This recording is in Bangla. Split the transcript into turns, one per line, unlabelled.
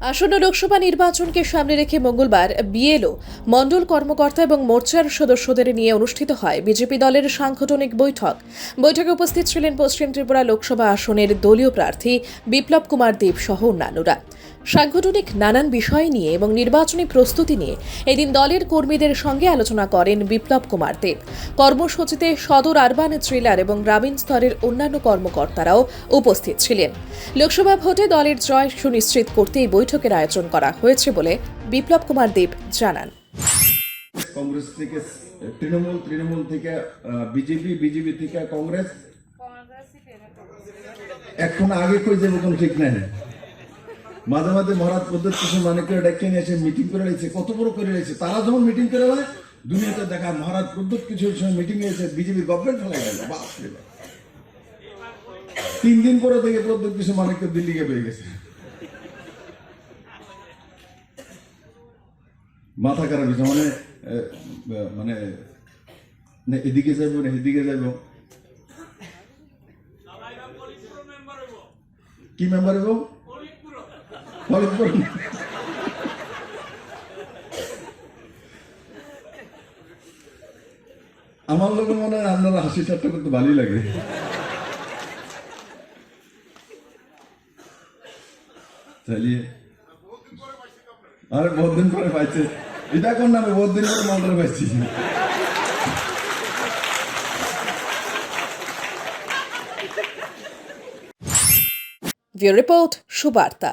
আসন্ন লোকসভা নির্বাচনকে সামনে রেখে মঙ্গলবার বিএলও, মণ্ডল কর্মকর্তা এবং মোর্চার সদস্যদের নিয়ে অনুষ্ঠিত হয় বিজেপি দলের সাংগঠনিক বৈঠক। বৈঠকে উপস্থিত ছিলেন পশ্চিম ত্রিপুরা লোকসভা আসনের দলীয় প্রার্থী বিপ্লব কুমার দেব সহ অন্যান্যরা। সাংগঠনিক নানান বিষয় নিয়ে এবং নির্বাচনী প্রস্তুতি নিয়ে এদিন দলের কর্মীদের সঙ্গে আলোচনা করেন বিপ্লব কুমার দেব। কর্মসূচিতে সদর আরবান থ্রিলার এবং গ্রামীণ স্তরের অন্যান্য কর্মকর্তারাও উপস্থিত ছিলেন। লোকসভা ভোটে দলের জয় সুনিশ্চিত করতে এই বৈঠকের আয়োজন করা হয়েছে বলে বিপ্লব কুমার দেব জানান।
কংগ্রেস থেকে তৃণমূল তৃণমূল থেকে বিজেপি বিজেপি থেকে কংগ্রেস। এখন আগে কই যাব কোনো ঠিক নাই। মাঝে মাঝে মহারাজ পদ্ধতি কিশোর মানিক করে ডেকে নিয়ে এসে মিটিং করে রয়েছে, কত বড় করে রয়েছে, তারা যখন মিটিং করে নেয় দুনিয়াতে দেখা মহারাজ পদ্ধতি কিশোর সঙ্গে মিটিং এসে বিজেপি গভর্নমেন্ট ফেলে গেল তিন দিন পরে থেকে প্রদ্যোত কিশোর মানিককে দিল্লিকে পেয়ে গেছে। মাথা খারাপ হয়েছে মানে মানে এদিকে যাইব, না, এদিকে যাইব। কি মেম্বার হইব? আমার লোক মনে হয় আপনারা হাসি ঠাট্টা করতে ভালোই লাগে। আরে বহুত দিন পরে পাইছে। এটা কোন নামে? বহুত দিন পরে মন্ত্র পাইছি।
রিপোর্ট, সুবার্তা।